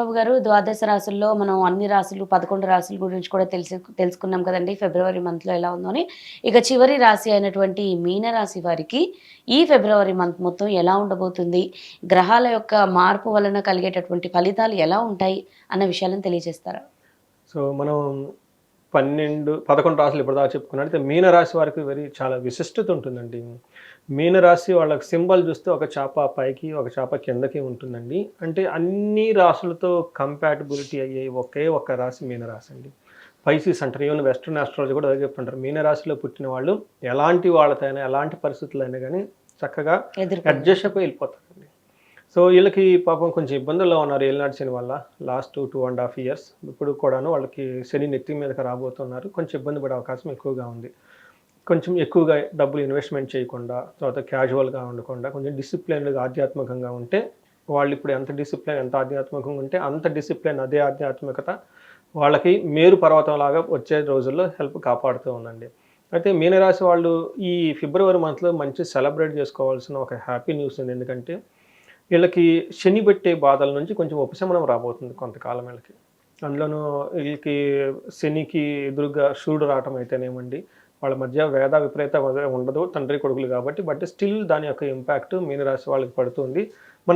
బాబు గారు ద్వాదశ రాసుల్లో మనం అన్ని రాశులు పదకొండు రాశుల గురించి కూడా తెలిసి తెలుసుకున్నాం కదండి. ఫిబ్రవరి మంత్లో ఎలా ఉందో అని. ఇక చివరి రాశి అయినటువంటి మీన రాశి వారికి ఈ ఫిబ్రవరి మంత్ మొత్తం ఎలా ఉండబోతుంది? గ్రహాల యొక్క మార్పు వలన కలిగేటటువంటి ఫలితాలు ఎలా ఉంటాయి? అన్న విషయాలను తెలియజేస్తారా? సో మనం పన్నెండు పదకొండు రాశులు ఇప్పుడు దాకా చెప్పుకున్నట్టు మీనరాశి వారికి వెరీ చాలా విశిష్టత ఉంటుందండి. మీనరాశి వాళ్ళకి సింబల్ చూస్తే ఒక చేప పైకి ఒక చేప కిందకి ఉంటుందండి. అంటే అన్ని రాశులతో కంపాటబిలిటీ అయ్యే ఒకే ఒక్క రాశి మీనరాశి అండి. పైసీస్ అంటారు. ఈవెన్ వెస్ట్రన్ ఆస్ట్రాలజీ కూడా అదే చెప్తుంటారు. మీనరాశిలో పుట్టిన వాళ్ళు ఎలాంటి వాళ్ళతోనైనా ఎలాంటి పరిస్థితులు అయినా కానీ చక్కగా అడ్జస్ట్ అయిపోయి వెళ్ళిపోతారండి సో వీళ్ళకి పాపం కొంచెం ఇబ్బందుల్లో ఉన్నారు ఏలినాటి శని వల్ల last two and half years ఇప్పుడు కూడాను వాళ్ళకి శని నెత్తి మీదకి రాబోతున్నారు. కొంచెం ఇబ్బంది పడే అవకాశం ఎక్కువగా ఉంది. కొంచెం ఎక్కువగా డబ్బులు ఇన్వెస్ట్మెంట్ చేయకుండా తర్వాత క్యాజువల్గా ఉండకుండా కొంచెం డిసిప్లైన్గా ఆధ్యాత్మికంగా ఉంటే వాళ్ళు ఇప్పుడు ఎంత డిసిప్లిన్ ఎంత ఆధ్యాత్మికంగా ఉంటే అంత డిసిప్లిన్ అదే ఆధ్యాత్మికత వాళ్ళకి మేరు పర్వతం లాగా వచ్చే రోజుల్లో హెల్ప్ కాపాడుతూ ఉందండి. అయితే మీనరాశి వాళ్ళు ఈ ఫిబ్రవరి మంత్లో మంచి సెలబ్రేట్ చేసుకోవాల్సిన ఒక హ్యాపీ న్యూస్ ఉంది. ఎందుకంటే వీళ్ళకి శని పెట్టే బాధల నుంచి కొంచెం ఉపశమనం రాబోతుంది కొంతకాలం వీళ్ళకి. అందులోనూ వీళ్ళకి శనికి ఎదురుగా సూర్యుడు రావటం అయితేనేమండి వాళ్ళ మధ్య వేద విపరీత ఉండదు తండ్రి కొడుకులు కాబట్టి బట్ స్టిల్ దాని యొక్క ఇంపాక్ట్ మీనరాశి వాళ్ళకి పడుతుంది.